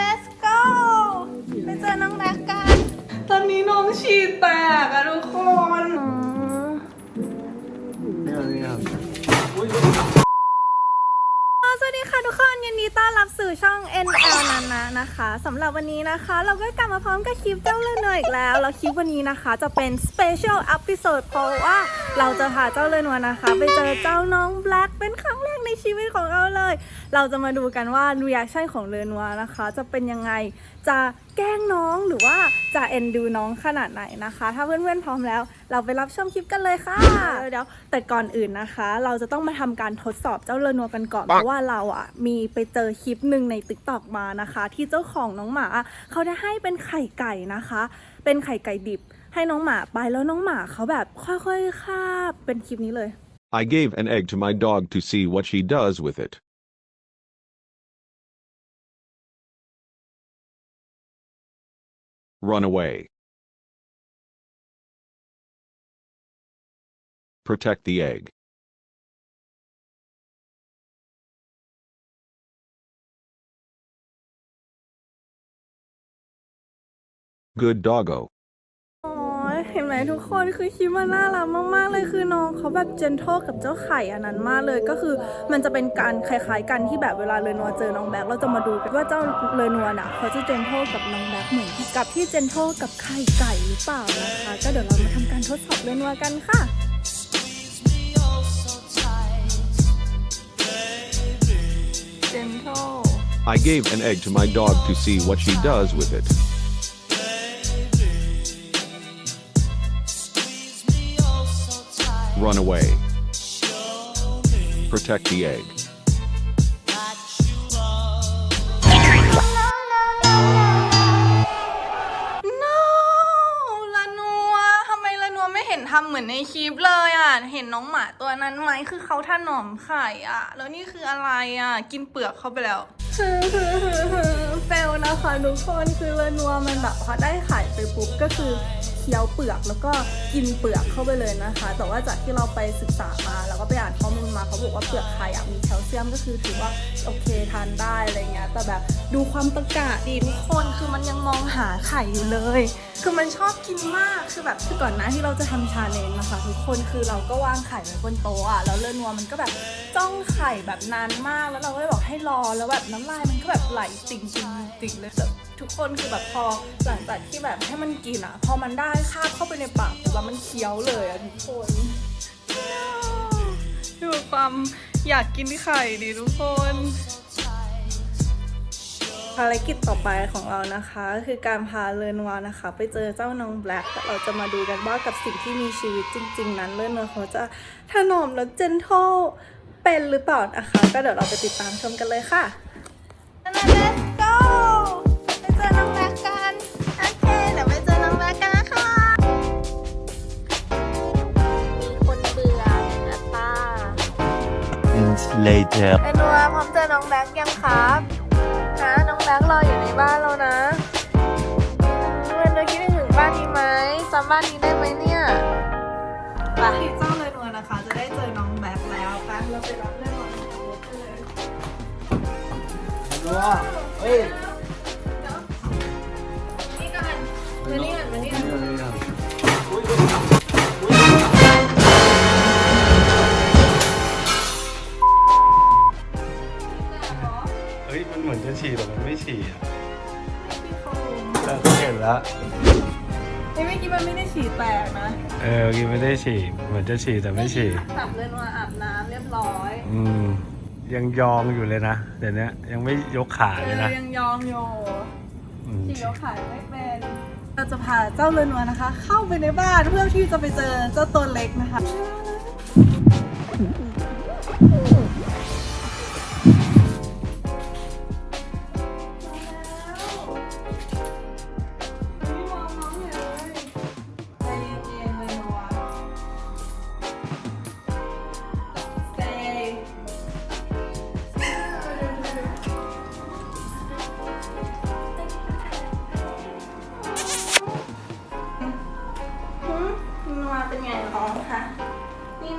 let's go ไปเจอน้องแบ็กกัน ตอนนี้น้องฉีดแต นยินดีต้อนรับสู่ช่อง NL นันนะนะคะสำหรับวันนี้นะคะ เราก็กลับมาพร้อมกับคลิปเจ้าเลือนวอีกแล้ว แล้วคลิปวันนี้นะคะจะเป็น Special Episode เพราะว่าเราจะพาเจ้าเลือนวนะคะ ไปเจอเจ้าน้องแบล็กเป็นครั้งแรกในชีวิตของเราเลย เราจะมาดูกันว่า reaction ของเลือนวนะคะ จะเป็นยังไงจะแกล้งน้องหรือว่าจะเอ็นดูน้องขนาดไหนนะคะ ถ้าเพื่อนๆพร้อมแล้ว เราไปรับชมคลิปกันเลยค่ะเดี๋ยวแต่ก่อนอื่นนะคะ เราจะต้องมาทำการทดสอบเจ้าเรนัวกันก่อนเพราะว่าเราอะมีไปเจอคลิปหนึ่งในติ๊กต็อกมานะคะ ที่เจ้าของน้องหมาเขาได้ให้เป็นไข่ไก่นะคะ เป็นไข่ไก่ดิบ ให้น้องหมาไปแล้วน้องหมาเขาแบบค่อยๆคาบเป็นคลิปนี้เลย I gave an egg to my dog to see what she does with it. Run away. Protect the egg. Good doggo. โอ้ยเห็นไหมทุกคนคือคลิปมันน่ารักมากๆเลยคือน้องเขาแบบเจนโทกับเจ้าไข่อันนั้นมากเลยก็คือมันจะเป็นการคล้ายๆกันที่แบบเวลาเรนัวเจอน้องแบ็คเราจะมาดูกันว่าเจ้าเรนัวน่ะเขาจะเจนโทกับน้องแบ็คเหมือนกับที่เจนโทกับไข่ไก่หรือเปล่านะคะก็เดี๋ยวเรามาทำการทดสอบเรนัวกันค่ะเจนโท I gave an egg to my dog to see what she does with it. Run away. Protect the egg. โนละนัวทำไมละนัวไม่เห็นทำเหมือนในคลิปเลยอะ เห็นน้องหมาตัวนั้นไหมคือเขาถนอมไข่อะ แล้วนี่คืออะไรอะ กินเปลือกเข้าไปแล้ว เฟลนะคะทุกคนคือลนัวมันแบบพอได้ไข่ไปปุ๊บก็คือเคี้ยวเปลือกแล้วก็กินเปลือกเข้าไปเลยนะคะ แต่ว่าจากที่เราไปศึกษามา มาเขาบอกว่าเปลือกไข่อะมีแคลเซียมก็คือถือว่าโอเคทานได้อะไรเงี้ยแต่แบบดูความตะกะดีทุกคนคือมันยังมองหาไข่อยู่เลย คือมันชอบกินมากคือแบบคือก่อนหน้าที่เราจะทำชาเลนจ์นะคะทุกคนคือเราก็วางไข่ไว้บนโต๊ะอะแล้วเลือนัวมันก็แบบจ้องไข่แบบนานมากแล้วเราก็เลยบอกให้รอแล้วแบบน้ำลายมันก็แบบไหลติ่งติ่งติ่งเลยแบบทุกคนคือแบบพอหลังจากที่แบบให้มันกินอะพอมันได้คาบเข้าไปในปากปุ๊บแล้วมันเคี้ยวเลยอะทุกคน ดูความอยากกินไข่ดิทุกคน ภารกิจต่อไปของเรานะคะก็คือการพาเลนวานะคะ ไปเจอเจ้าน้องแบล็กแต่เราจะมาดูกันว่ากับสิ่งที่มีชีวิตจริง ๆ นั้นเลนวาเขาจะถนอมและเจนทลเป็นหรือเปล่านะคะ ก็เดี๋ยวเราไปติดตามชมกันเลยค่ะ Minutes later. เอ็นวาพร้อมเจอน้องแบ็กยังครับนะน้องแบ็กรออยู่ในบ้านแล้วนะเอ็นวาคิดถึงบ้านนี้ไหมจำบ้านนี้ได้ไหมเนี่ยไปเจ้าเลยนวลนะคะ จะได้เจอน้องแบ็กแล้วไปเราไปรับเรื่องนวลจากรถกันเลยเฮ้ยนี่กันมานี่กันมานี่กัน กินไม่ได้ฉี่เหมือนจะฉี่แต่ไม่ฉี่จับเลยนวลอาบน้ำเรียบร้อย อืม ยังยองอยู่เลยนะเดี๋ยวนี้ยังไม่ยกขาเอเลยอนะยังยอมอยู่อืมขี่รถขายไม่เป็นเราจะพาเจ้าเรือนวลนะคะ เข้าไปในบ้านเพื่อที่จะไปเจอเจ้าตัวเล็กนะคะ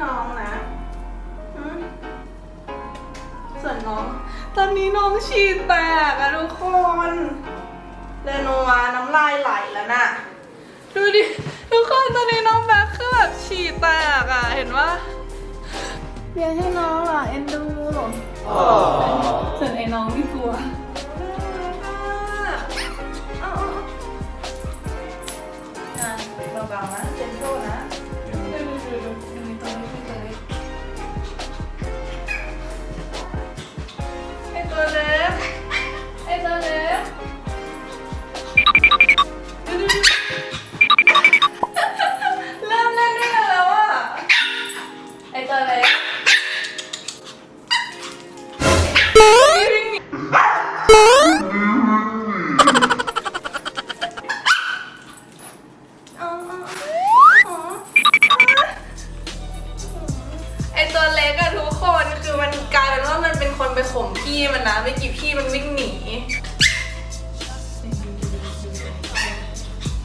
นี่น้องนะหืมส่วนน้อง ตอนนี้น้องฉีดแตกอะทุกคนำลายไหลแล้วน่ะ ดูดิ ทุกคนตอนนี้น้องแบ็คคือแบบฉี่แตกอะเห็นว่าเรียนให้น้องเหรอเอ็นดูส่วนไอ้น้องไม่กลัว เอาๆๆอะเบาๆนะเจนโทนะ ดูดูดูดู ไข่มพี่มันนะไม่กี่พี่มันวิ่งหนี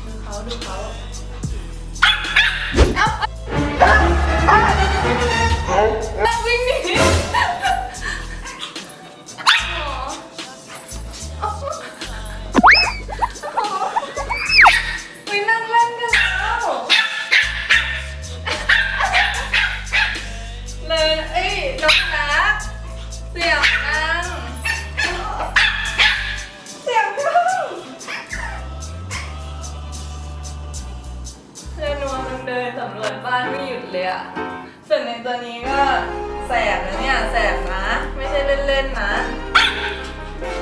ดูเขาดูเขานั่งวิ่งหนีำรวจบ้านไม่หยุดเลยอะส่วนในตัวนี้ก็แสบนะเนี่ยแสบนะ ไม่ใช่เล่นๆนะ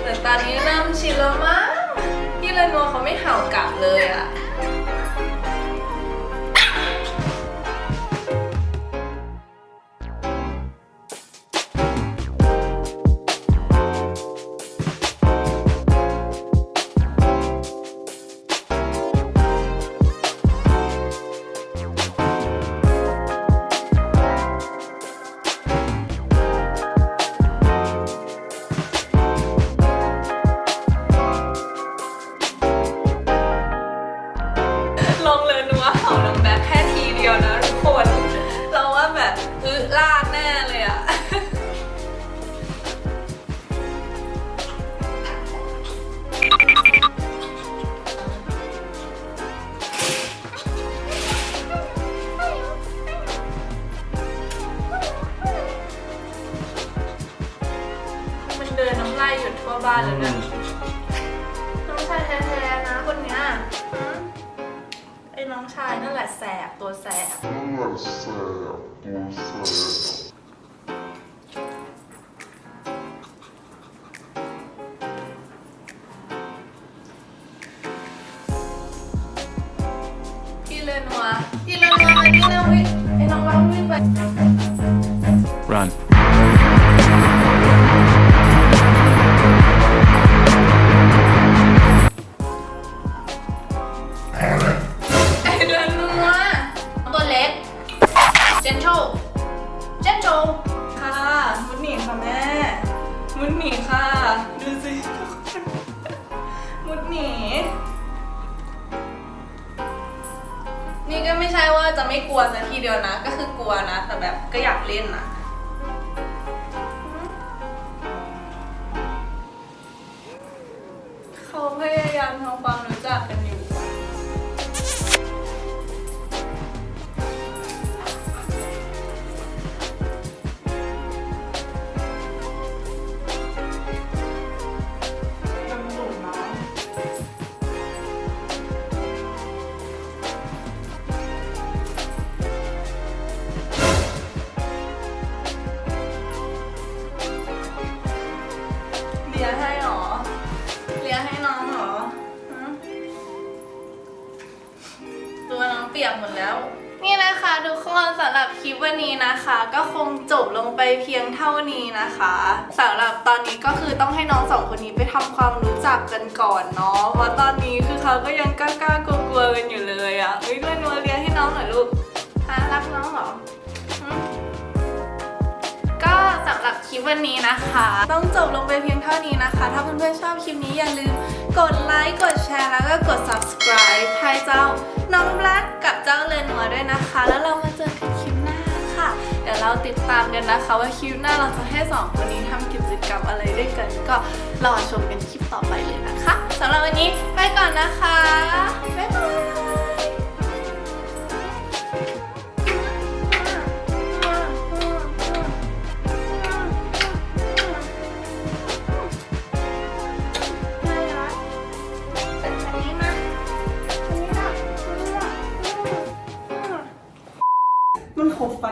แต่ตอนนี้เริ่มชินแล้วมั้งพี่เลนัวเขาไม่เห่ากลับเลยอะ บ้านเลยเนี่ยน้องชายแท้ๆนะคนเนี้ยหืมไอ้น้องชายนั่นแหละแสบตัวแสบพี่ นี่ก็ไม่ใช่ว่าจะไม่กลัวซะทีเดียวนะ ก็คือกลัวนะ แต่แบบก็อยากเล่นนะ ให้น้องเหรอฮะตัวน้องเปียกหมดแล้ว นี่นะคะทุกคนสำหรับคลิปวันนี้นะคะ ก็คงจบลงไปเพียงเท่านี้นะคะสำหรับตอนนี้ก็คือต้องให้น้องสองคนนี้ไปทำความรู้จักกันก่อนเนาะเพราะตอนนี้คือเขาก็ยังกล้าๆกลัวๆกันอยู่เลยอะ่ะเฮ้ยด้วยนัวเรียนให้น้องหน่อย ลิปวันนี้นะคะ ต้องจบลงไปเพียงเท่านี้นะคะ ถ้าเพื่อนๆชอบคลิปนี้อย่าลืมกดไลค์กดแชร์แล้วก็กด subscribe ให้เจ้าน้องแบล็กกับเจ้าเลนัวด้วยนะคะ แล้วเรามาเจอกันคลิปหน้าค่ะ เดี๋ยวเราติดตามกันนะคะ ว่าคลิปหน้าเราจะให้สองคนนี้ทำกิจกรรมอะไรด้วยกัน ก็รอชมกันคลิปต่อไปเลยนะคะสำหรับวันนี้ไปก่อนนะคะบ๊ายบาย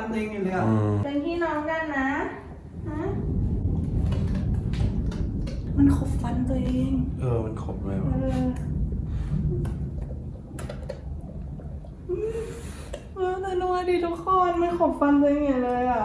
มันขบฟันตัวเองอยู่เลยอะเป็นพี่น้องกันนะฮะมันขบฟันตัวเองเออมันขมเลยเอว่ะอเออแต่นัวดีทุกคนมันขบฟันตัวเองอยู่เลยอะ